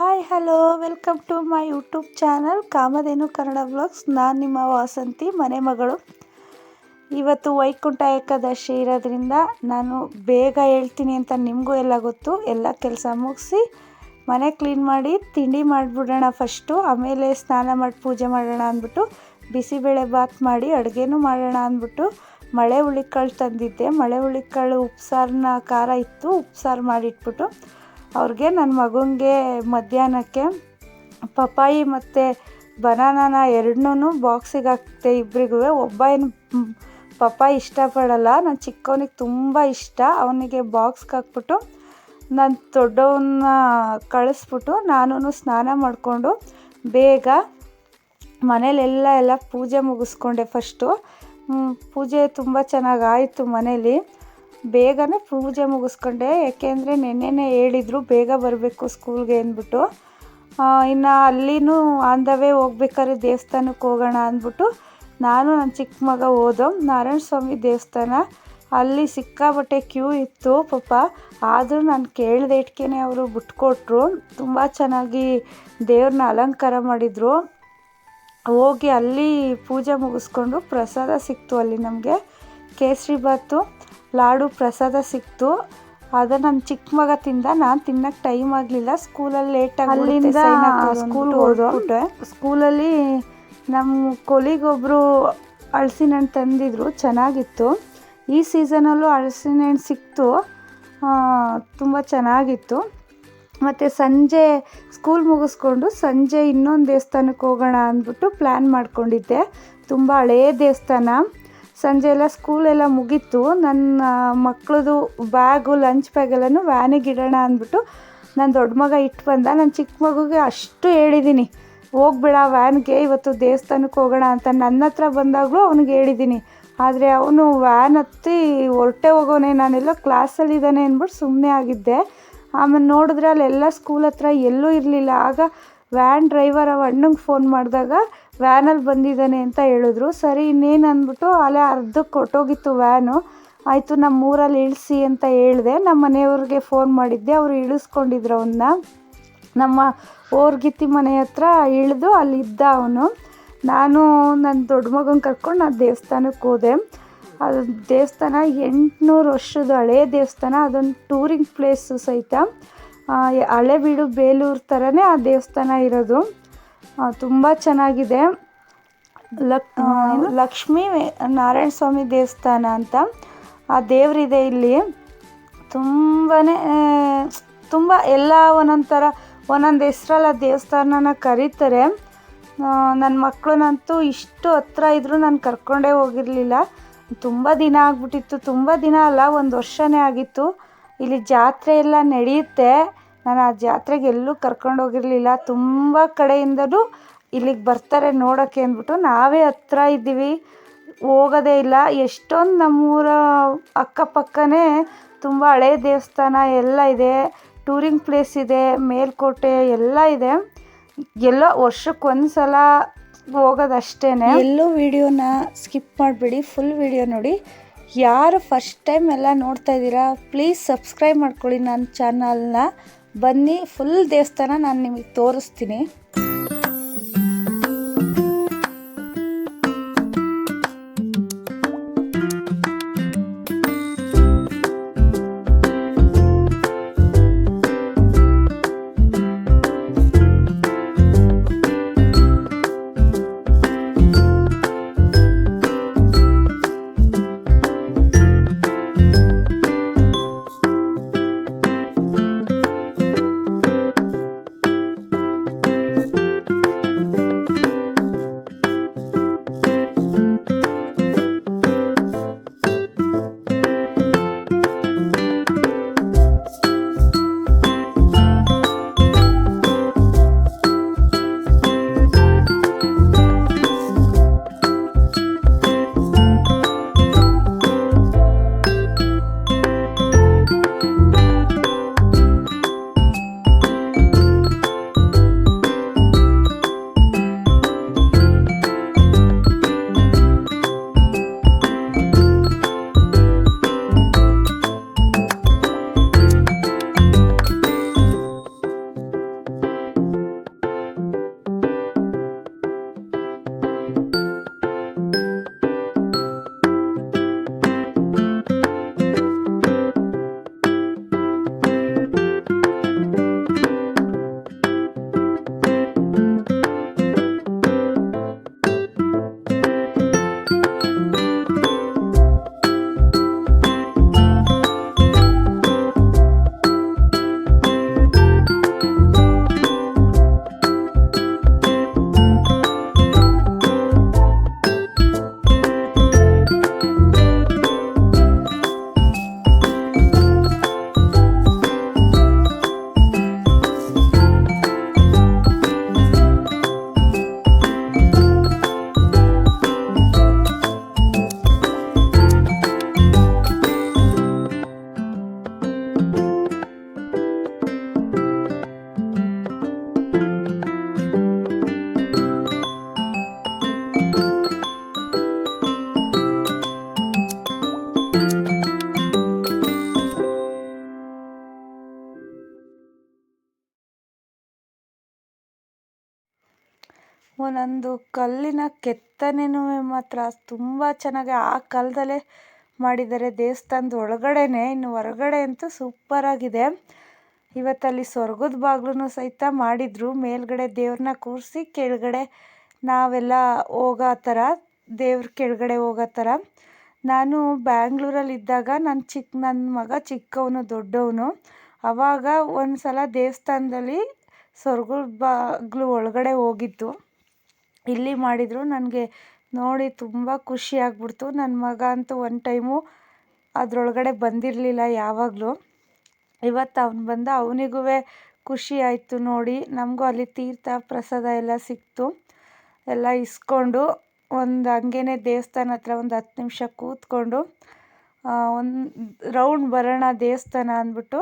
Hi hello welcome to my YouTube channel Kamadhenu Kannada blogs ನಾನು ನಿಮ್ಮ ವಾಸಂತಿ, ಮನೆ ಮಗಳು. ಇವತ್ತು ವೈಕುಂಠ ಏಕಾದಶಿ ಇರೋದ್ರಿಂದ ನಾನು ಬೇಗ ಹೇಳ್ತೀನಿ ಅಂತ ನಿಮಗೂ ಎಲ್ಲ ಗೊತ್ತು. ಎಲ್ಲ ಕೆಲಸ ಮುಗಿಸಿ ಮನೆ ಕ್ಲೀನ್ ಮಾಡಿ ತಿಂಡಿ ಮಾಡಿಬಿಡೋಣ ಫಸ್ಟು ಆಮೇಲೆ ಸ್ನಾನ ಮಾಡಿ ಪೂಜೆ ಮಾಡೋಣ ಅಂದ್ಬಿಟ್ಟು ಬಿಸಿಬೇಳೆ ಬಾತ್ ಮಾಡಿ ಅಡುಗೆನೂ ಮಾಡೋಣ ಅಂದ್ಬಿಟ್ಟು ಮಳೆ ಹುಳಿಕಾಳು ತಂದಿದ್ದೆ. ಮಳೆ ಹುಳಿಕಾಳು ಉಪ್ಸಾರನ್ನ ಖಾರ ಇತ್ತು, ಉಪ್ಸಾರು ಮಾಡಿಟ್ಬಿಟ್ಟು ಅವ್ರಿಗೆ ನನ್ನ ಮಗನಿಗೆ ಮಧ್ಯಾಹ್ನಕ್ಕೆ ಪಪ್ಪಾಯಿ ಮತ್ತು ಬನಾನಾನ ಎರಡನ್ನೂ ಬಾಕ್ಸಿಗೆ ಹಾಕ್ತೆ ಇಬ್ಬರಿಗೂ ಒಬ್ಬ ಏನು ಪಪ್ಪಾಯಿ ಇಷ್ಟಪಡಲ್ಲ. ನನ್ನ ಚಿಕ್ಕವನಿಗೆ ತುಂಬ ಇಷ್ಟ. ಅವನಿಗೆ ಬಾಕ್ಸ್ಗೆ ಹಾಕ್ಬಿಟ್ಟು ನಾನು ದೊಡ್ಡವನ್ನ ಕಳಿಸ್ಬಿಟ್ಟು ನಾನು ಸ್ನಾನ ಮಾಡಿಕೊಂಡು ಬೇಗ ಮನೇಲೆಲ್ಲ, ಎಲ್ಲ ಪೂಜೆ ಮುಗಿಸ್ಕೊಂಡೆ ಫಸ್ಟು ಪೂಜೆ ತುಂಬ ಚೆನ್ನಾಗಾಯಿತು ಮನೇಲಿ. ಬೇಗನೆ ಪೂಜೆ ಮುಗಿಸ್ಕೊಂಡೆ. ಯಾಕೆಂದರೆ ನೆನ್ನೆನೇ ಹೇಳಿದರು, ಬೇಗ ಬರಬೇಕು ಸ್ಕೂಲ್ಗೆ ಅಂದ್ಬಿಟ್ಟು. ಇನ್ನು ಅಲ್ಲಿನೂ ಆನ್ ದ ಹೋಗ್ಬೇಕಾದ್ರೆ ದೇವಸ್ಥಾನಕ್ಕೆ ಹೋಗೋಣ ಅಂದ್ಬಿಟ್ಟು ನಾನು ನನ್ನ ಚಿಕ್ಕ ಮಗ ಹೋದೋ ನಾರಾಯಣ ಸ್ವಾಮಿ ದೇವಸ್ಥಾನ. ಅಲ್ಲಿ ಸಿಕ್ಕಾಬಟ್ಟೆ ಕ್ಯೂ ಇತ್ತು ಪಾಪ. ಆದರೂ ನಾನು ಕೇಳಿದ ಇಟ್ಕೇನೆ ಅವರು ಬಿಟ್ಕೊಟ್ರು. ತುಂಬ ಚೆನ್ನಾಗಿ ದೇವ್ರನ್ನ ಅಲಂಕಾರ ಮಾಡಿದರು. ಹೋಗಿ ಅಲ್ಲಿ ಪೂಜೆ ಮುಗಿಸ್ಕೊಂಡು ಪ್ರಸಾದ ಸಿಕ್ತು ಅಲ್ಲಿ ನಮಗೆ. ಕೇಸರಿ ಬಾತು ಲಾಡು ಪ್ರಸಾದ ಸಿಕ್ತು. ಅದು ನನ್ನ ಚಿಕ್ಕ ಮಗ ತಿಂದ ನಾನು ತಿನ್ನಕ್ಕೆ ಟೈಮ್ ಆಗಲಿಲ್ಲ. ಸ್ಕೂಲಲ್ಲಿ ಲೇಟಾಗಿ ಅಲ್ಲಿಂದ ಸ್ಕೂಲ್ ಹೋದ್ಬಿಟ್ಟೆ ಸ್ಕೂಲಲ್ಲಿ ನಮ್ಮ ಕೊಲಿಗೊಬ್ಬರು ಅಳಸಿನ ಹಣ್ಣು ತಂದಿದ್ರು ಚೆನ್ನಾಗಿತ್ತು. ಈ ಸೀಸನಲ್ಲೂ ಅಳಸಿನ ಹಣ್ಣು ಸಿಕ್ತು ತುಂಬ ಚೆನ್ನಾಗಿತ್ತು. ಮತ್ತು ಸಂಜೆ ಸ್ಕೂಲ್ ಮುಗಿಸ್ಕೊಂಡು ಸಂಜೆ ಇನ್ನೊಂದು ದೇವಸ್ಥಾನಕ್ಕೆ ಹೋಗೋಣ ಅಂದ್ಬಿಟ್ಟು ಪ್ಲ್ಯಾನ್ ಮಾಡ್ಕೊಂಡಿದ್ದೆ. ತುಂಬ ಹಳೇ ದೇವಸ್ಥಾನ. ಸಂಜೆ ಎಲ್ಲ ಸ್ಕೂಲೆಲ್ಲ ಮುಗೀತು. ನನ್ನ ಮಕ್ಕಳದು ಬ್ಯಾಗು ಲಂಚ್ ಬ್ಯಾಗೆಲ್ಲನೂ ವ್ಯಾನಿಗೆ ಇಡೋಣ ಅಂದ್ಬಿಟ್ಟು ನನ್ನ ದೊಡ್ಡ ಮಗ ಇಟ್ಟು ಬಂದ. ನನ್ನ ಚಿಕ್ಕ ಮಗುಗೆ ಅಷ್ಟು ಹೇಳಿದ್ದೀನಿ ಹೋಗ್ಬೇಡ ವ್ಯಾನ್ಗೆ ಇವತ್ತು ದೇವಸ್ಥಾನಕ್ಕೆ ಹೋಗೋಣ ಅಂತ. ನನ್ನ ಹತ್ರ ಬಂದಾಗಲೂ ಅವನಿಗೆ ಹೇಳಿದ್ದೀನಿ ಆದರೆ ಅವನು ವ್ಯಾನ್ ಹತ್ತಿ ಹೊರಟೆ ಹೋಗೋನೆ, ನಾನೆಲ್ಲ ಕ್ಲಾಸಲ್ಲಿದ್ದಾನೆ ಅಂದ್ಬಿಟ್ಟು ಸುಮ್ಮನೆ ಆಗಿದ್ದೆ. ಆಮೇಲೆ ನೋಡಿದ್ರೆ ಅಲ್ಲೆಲ್ಲ ಸ್ಕೂಲ್ ಹತ್ರ ಎಲ್ಲೂ ಇರಲಿಲ್ಲ. ಆಗ ವ್ಯಾನ್ ಡ್ರೈವರ್ ಅವ ಅಣ್ಣಂಗೆ ಫೋನ್ ಮಾಡಿದಾಗ ವ್ಯಾನಲ್ಲಿ ಬಂದಿದ್ದಾನೆ ಅಂತ ಹೇಳಿದ್ರು. ಸರಿ, ಇನ್ನೇನು ಅಂದ್ಬಿಟ್ಟು ಅಲ್ಲೇ ಅರ್ಧಕ್ಕೆ ಕೊಟ್ಟೋಗಿತ್ತು ವ್ಯಾನು. ಆಯಿತು ನಮ್ಮ ಊರಲ್ಲಿ ಇಳಿಸಿ ಅಂತ ಹೇಳಿದೆ. ನಮ್ಮ ಮನೆಯವ್ರಿಗೆ ಫೋನ್ ಮಾಡಿದ್ದೆ. ಅವರು ಇಳಿಸ್ಕೊಂಡಿದ್ರು ಅವನ್ನ ನಮ್ಮ ಓರ್ಗಿತ್ತಿ ಮನೆ ಹತ್ರ ಇಳಿದು ಅಲ್ಲಿದ್ದ ಅವನು. ನಾನು ನನ್ನ ದೊಡ್ಡ ಮಗನ ಕರ್ಕೊಂಡು ನಾನು ದೇವಸ್ಥಾನಕ್ಕೆ ಹೋದೆ. ಅದು ದೇವಸ್ಥಾನ ಎಂಟುನೂರು ವರ್ಷದ ಹಳೇ ದೇವಸ್ಥಾನ. ಅದೊಂದು ಟೂರಿಂಗ್ ಪ್ಲೇಸು ಸಹಿತ. ಹಳೆಬೀಡು ಬೇಲೂರು ಥರನೇ ಆ ದೇವಸ್ಥಾನ ಇರೋದು. ತುಂಬ ಚೆನ್ನಾಗಿದೆ. ಲಕ್ ಲಕ್ಷ್ಮೀ ನಾರಾಯಣ ಸ್ವಾಮಿ ದೇವಸ್ಥಾನ ಅಂತ. ಆ ದೇವರಿದೆ ಇಲ್ಲಿ. ತುಂಬಾ ತುಂಬ ಎಲ್ಲ ಒಂದೊಂದು ಥರ ಒಂದೊಂದು ಹೆಸ್ರಲ್ಲ ದೇವಸ್ಥಾನನ ಕರೀತಾರೆ. ನನ್ನ ಮಕ್ಕಳನ್ನಂತೂ ಇಷ್ಟು ಹತ್ರ ಇದ್ದರೂ ನಾನು ಕರ್ಕೊಂಡೇ ಹೋಗಿರಲಿಲ್ಲ. ತುಂಬ ದಿನ ಆಗ್ಬಿಟ್ಟಿತ್ತು. ತುಂಬ ದಿನ ಅಲ್ಲ ಒಂದು ವರ್ಷನೇ ಆಗಿತ್ತು. ಇಲ್ಲಿ ಜಾತ್ರೆ ಎಲ್ಲ ನಡೆಯುತ್ತೆ. ನಾನು ಆ ಜಾತ್ರೆಗೆ ಎಲ್ಲೂ ಕರ್ಕೊಂಡು ಹೋಗಿರಲಿಲ್ಲ. ತುಂಬ ಕಡೆಯಿಂದಲೂ ಇಲ್ಲಿಗೆ ಬರ್ತಾರೆ ನೋಡೋಕ್ಕೆ ಅಂದ್ಬಿಟ್ಟು ನಾವೇ ಹತ್ರ ಇದ್ದೀವಿ. ಹೋಗೋದೇ ಇಲ್ಲ. ಎಷ್ಟೊಂದು ನಮ್ಮೂರ ಅಕ್ಕಪಕ್ಕನೇ ತುಂಬ ಹಳೇ ದೇವಸ್ಥಾನ ಎಲ್ಲ ಇದೆ. ಟೂರಿಂಗ್ ಪ್ಲೇಸ್ ಇದೆ, ಮೇಲ್ಕೋಟೆ ಎಲ್ಲ ಇದೆ. ಎಲ್ಲ ವರ್ಷಕ್ಕೆ ಒಂದು ಸಲ ಹೋಗೋದಷ್ಟೇ ಎಲ್ಲೂ ವಿಡಿಯೋನ ಸ್ಕಿಪ್ ಮಾಡಿಬಿಡಿ, ಫುಲ್ ವಿಡಿಯೋ ನೋಡಿ. ಯಾರು ಫಸ್ಟ್ ಟೈಮ್ ಎಲ್ಲ ನೋಡ್ತಾ ಇದ್ದೀರಾ, ಪ್ಲೀಸ್ ಸಬ್ಸ್ಕ್ರೈಬ್ ಮಾಡ್ಕೊಳ್ಳಿ ನನ್ನ ಚಾನಲ್ನ. ಬನ್ನಿ ಫುಲ್ ದೇವಸ್ಥಾನ ನಾನು ನಿಮಗೆ ತೋರಿಸ್ತೀನಿ. ಒಂದೊಂದು ಕಲ್ಲಿನ ಕೆತ್ತನೆನೂ ಮಾತ್ರ. ತುಂಬ ಚೆನ್ನಾಗಿ ಆ ಕಾಲದಲ್ಲೇ ಮಾಡಿದ್ದಾರೆ. ದೇವಸ್ಥಾನದ ಒಳಗಡೆನೇ, ಇನ್ನು ಹೊರಗಡೆ ಅಂತೂ ಸೂಪರಾಗಿದೆ ಇವತ್ತಲ್ಲಿ ಸ್ವರ್ಗದ ಬಾಗ್ಲೂ ಸಹಿತ ಮಾಡಿದರು. ಮೇಲ್ಗಡೆ ದೇವ್ರನ್ನ ಕೂರಿಸಿ, ಕೆಳಗಡೆ ನಾವೆಲ್ಲ ಹೋಗೋ ಥರ, ದೇವ್ರ ಕೆಳಗಡೆ ಹೋಗೋ ಥರ. ನಾನು ಬ್ಯಾಂಗ್ಳೂರಲ್ಲಿದ್ದಾಗ ನನ್ನ ಚಿಕ್ಕ ನನ್ನ ಮಗ ಚಿಕ್ಕವನು, ದೊಡ್ಡವನು ಆವಾಗ ಒಂದು ಸಲ ದೇವಸ್ಥಾನದಲ್ಲಿ ಸ್ವರ್ಗದ ಬಾಗ್ಲು ಒಳಗಡೆ ಹೋಗಿದ್ದು. ಇಲ್ಲಿ ಮಾಡಿದರು ನನಗೆ ನೋಡಿ ತುಂಬ ಖುಷಿ ಆಗ್ಬಿಡ್ತು. ನನ್ನ ಮಗ ಅಂತೂ ಒಂದು ಟೈಮು ಅದರೊಳಗಡೆ ಬಂದಿರಲಿಲ್ಲ ಯಾವಾಗಲೂ. ಇವತ್ತು ಅವ್ನು ಬಂದ ಅವನಿಗೂ ಖುಷಿ ಆಯಿತು ನೋಡಿ. ನಮಗೂ ಅಲ್ಲಿ ತೀರ್ಥ ಪ್ರಸಾದ ಎಲ್ಲ ಸಿಕ್ತು. ಎಲ್ಲ ಇಸ್ಕೊಂಡು ಒಂದು ಹಂಗೇನೆ ದೇವಸ್ಥಾನ ಹತ್ರ ಒಂದು ಹತ್ತು ನಿಮಿಷ ಕೂತ್ಕೊಂಡು ಒಂದು ರೌಂಡ್ ಬರೋಣ ದೇವಸ್ಥಾನ ಅಂದ್ಬಿಟ್ಟು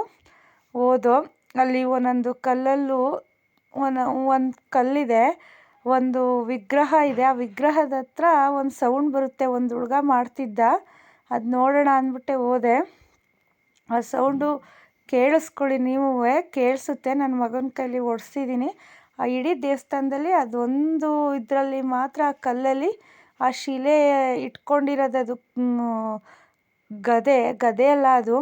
ಹೋದೋ. ಅಲ್ಲಿ ಒಂದೊಂದು ಕಲ್ಲಲ್ಲೂ ಒಂದು ಒಂದು ಕಲ್ಲಿದೆ. ಒಂದು ವಿಗ್ರಹ ಇದೆ. ಆ ವಿಗ್ರಹದ ಹತ್ರ ಒಂದು ಸೌಂಡ್ ಬರುತ್ತೆ. ಒಂದು ಹುಡುಗ ಮಾಡ್ತಿದ್ದ. ಅದು ನೋಡೋಣ ಅಂದ್ಬಿಟ್ಟೆ ಹೋದೆ. ಆ ಸೌಂಡು ಕೇಳಿಸ್ಕೊಳ್ಳಿ ನೀವು ಕೇಳಿಸುತ್ತೆ. ನನ್ನ ಮಗನ ಕೈಲಿ ಒಡಿಸಿದ್ದೀನಿ ಆ ಇಡೀ ದೇವಸ್ಥಾನದಲ್ಲಿ ಅದೊಂದು ಇದರಲ್ಲಿ ಮಾತ್ರ ಆ ಕಲ್ಲಲ್ಲಿ ಆ ಶಿಲೆ ಇಟ್ಕೊಂಡಿರೋದು ಅದು ಗದೆ ಗದೆ ಅಲ್ಲ ಅದು,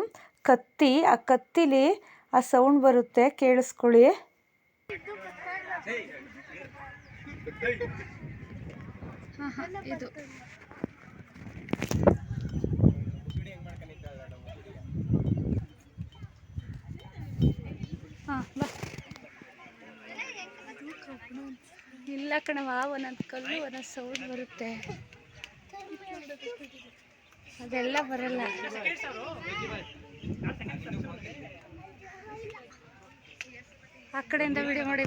ಕತ್ತಿ. ಆ ಕತ್ತಿಲಿ ಆ ಸೌಂಡ್ ಬರುತ್ತೆ. ಕೇಳಿಸ್ಕೊಳ್ಳಿ. ಇದು. ಇಲ್ಲ ಕಣವ ಒಂದೊಂದು ಕಲ್ಲು ಒಂದೊಂದು ಸೌಂಡ್ ಬರುತ್ತೆ. ಅದೆಲ್ಲ ಬರಲ್ಲ. ಆ ಕಡೆಯಿಂದ ವಿಡಿಯೋ ಮಾಡಿ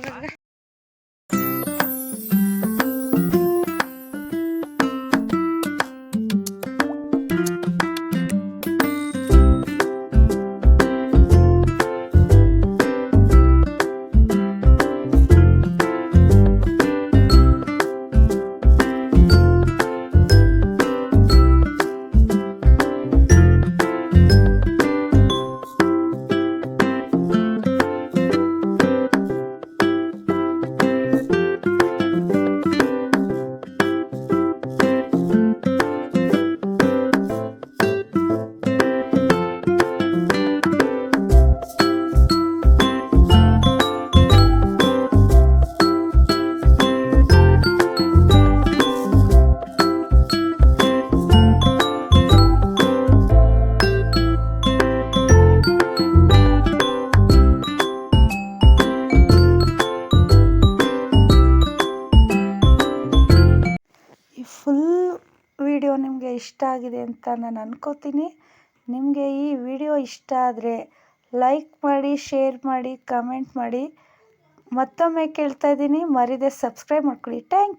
ಇಷ್ಟ ಆಗಿದೆ ಅಂತ ನಾನು ಅಂದ್ಕೋತೀನಿ ನಿಮಗೆ ಈ ವಿಡಿಯೋ ಇಷ್ಟ ಆದರೆ ಲೈಕ್ ಮಾಡಿ, ಶೇರ್ ಮಾಡಿ, ಕಮೆಂಟ್ ಮಾಡಿ ಮತ್ತೊಮ್ಮೆ ಕೇಳ್ತಾ ಇದ್ದೀನಿ. ಮರಿದೆ ಸಬ್ಸ್ಕ್ರೈಬ್ ಮಾಡ್ಕೊಳ್ಳಿ. ಟ್ಯಾಂಕ್